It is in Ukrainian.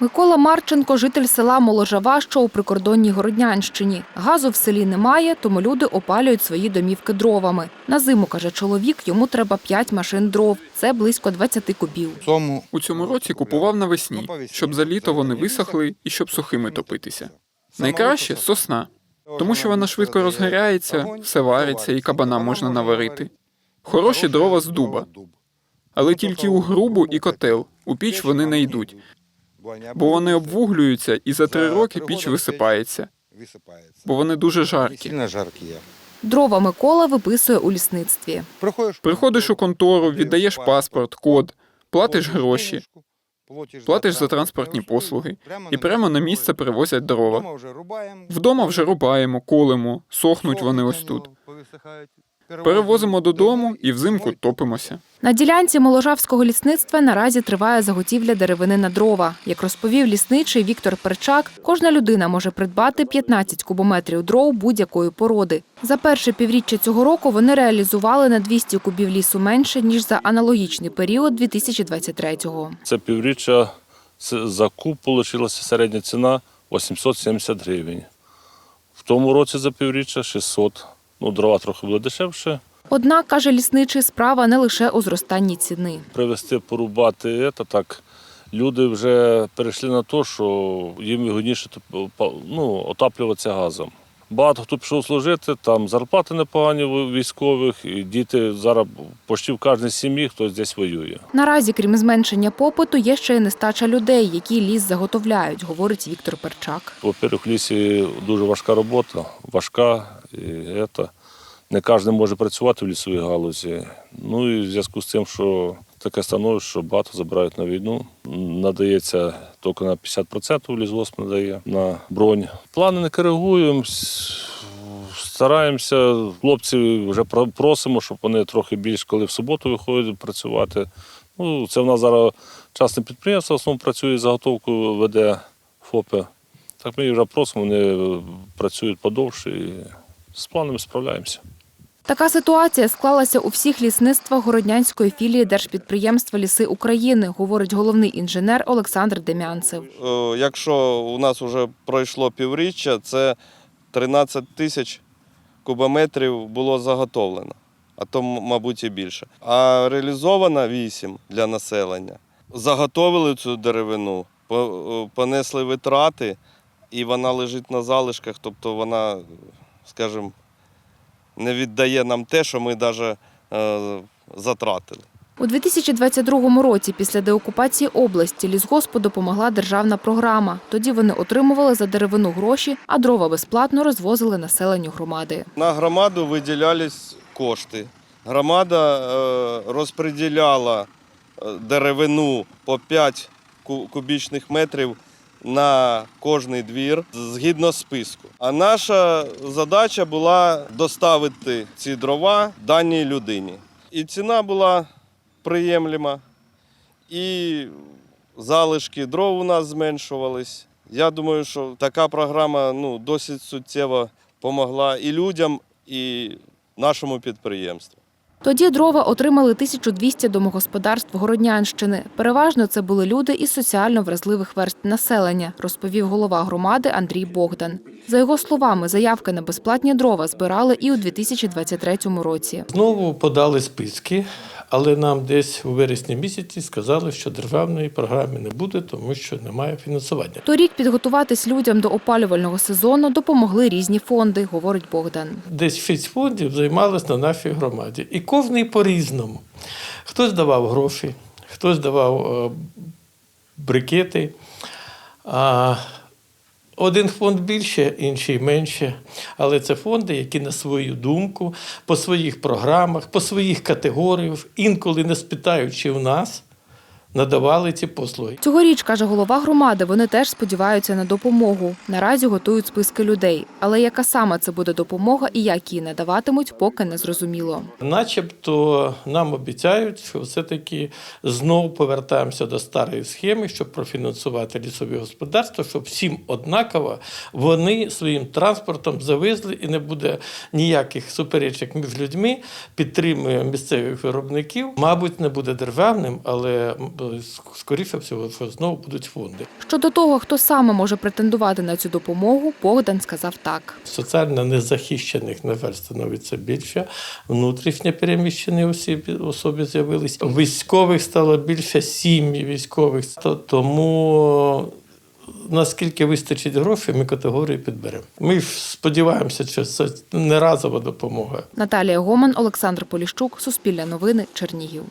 Микола Марченко, житель села Моложава, що у прикордонній Городнянщині. Газу в селі немає, тому люди опалюють свої домівки дровами. На зиму, каже чоловік, йому треба 5 машин дров. Це близько 20 кубів. У цьому році купував навесні, щоб за літо вони висохли і щоб сухими топитися. Найкраще сосна, тому що вона швидко розгоряється, все вариться і кабана можна наварити. Хороші дрова з дуба, але тільки у грубу і котел. У піч вони не йдуть, бо вони обвуглюються і за три роки піч висипається, бо вони дуже жаркі. Дрова Микола виписує у лісництві. Приходиш, Приходиш у контору, віддаєш паспорт, код, платиш гроші, платиш за транспортні послуги і прямо на місце привозять дрова. Вдома вже рубаємо, колемо, сохнуть вони ось тут. Перевозимо додому і взимку топимося. На ділянці Моложавського лісництва наразі триває заготівля деревини на дрова. Як розповів лісничий Віктор Перчак, кожна людина може придбати 15 кубометрів дров будь-якої породи. За перше півріччя цього року вони реалізували на 200 кубів лісу менше, ніж за аналогічний період 2023-го. Це півріччя це за куб вийшла середня ціна 870 гривень. В тому році за півріччя 600. Ну, дрова трохи було дешевше. Однак, каже лісничий, справа не лише у зростанні ціни. Привезти, порубати, це так. Люди вже перейшли на те, що їм вигідніше ну, отаплюватися газом. Багато хто пішов служити, там зарплати непогані військових, і діти зараз почти в кожній сім'ї хтось десь воює. Наразі, крім зменшення попиту, є ще й нестача людей, які ліс заготовляють, говорить Віктор Перчак. Во-первых, в лісі дуже важка робота, важка. І це. Не кожен може працювати в лісовій галузі. Ну і в зв'язку з тим, що таке становище, що багато забирають на війну. Надається тільки на 50% лісгосп надає на бронь. Плани не коригуємо. Стараємося, хлопців вже просимо, щоб вони трохи більш, коли в суботу виходять працювати. Ну, це в нас зараз частне підприємство в основному працює, заготовку веде ФОПи. Так ми їх вже просимо, вони працюють подовше і з планами справляємося. Така ситуація склалася у всіх лісництвах Городнянської філії Держпідприємства Ліси України, говорить головний інженер Олександр Дем'янцев. Е, Якщо у нас вже пройшло півріччя, це 13 тисяч кубометрів було заготовлено, а то, мабуть, і більше. А реалізовано 8 для населення. Заготовили цю деревину, е, понесли витрати, і вона лежить на залишках, тобто вона, скажімо, не віддає нам те, що ми навіть затратили. У 2022 році, після деокупації області, лісгоспу допомогла державна програма. Тоді вони отримували за деревину гроші, а дрова безплатно розвозили населенню громади. На громаду виділялись кошти. Громада е, розподіляла е, деревину по 5 кубічних метрів на кожний двір згідно списку. А наша задача була доставити ці дрова даній людині. І ціна була приємлема, і залишки дров у нас зменшувались. Я думаю, що така програма ну, досить суттєво допомогла і людям, і нашому підприємству. Тоді дрова отримали 1200 домогосподарств Городнянщини. Переважно це були люди із соціально вразливих верств населення, розповів голова громади Андрій Богдан. За його словами, заявки на безплатні дрова збирали і у 2023 році. Знову подали списки, але нам десь у вересні місяці сказали, що державної програми не буде, тому що немає фінансування. Торік підготуватись людям до опалювального сезону допомогли різні фонди, говорить Богдан. Десь шість фондів займалися на нашій громаді. І кожний по-різному. Хтось давав гроші, хтось давав е, брикети. Один фонд більше, інший менше. Але це фонди, які на свою думку, по своїх програмах, по своїх категоріях, інколи не спитаючи в нас, надавали ці послуги. Цьогоріч, каже голова громади, вони теж сподіваються на допомогу. Наразі готують списки людей. Але яка саме це буде допомога і як її надаватимуть, поки не зрозуміло. Начебто нам обіцяють, що все-таки знову повертаємося до старої схеми, щоб профінансувати лісові господарства, щоб всім однаково вони своїм транспортом завезли і не буде ніяких суперечок між людьми. Підтримуємо місцевих виробників. Мабуть, не буде державним, але то скоріше всього, що знову будуть фонди. Щодо того, хто саме може претендувати на цю допомогу, Богдан сказав так. Соціально незахищених, на жаль, становиться більше. Внутрішньо переміщені особи, особи з'явились. Військових стало більше, сім'ї військових. То- Тому наскільки вистачить грошей, ми категорії підберемо. Ми ж сподіваємося, що це не разова допомога. Наталія Гоман, Олександр Поліщук, Суспільне новини, Чернігів.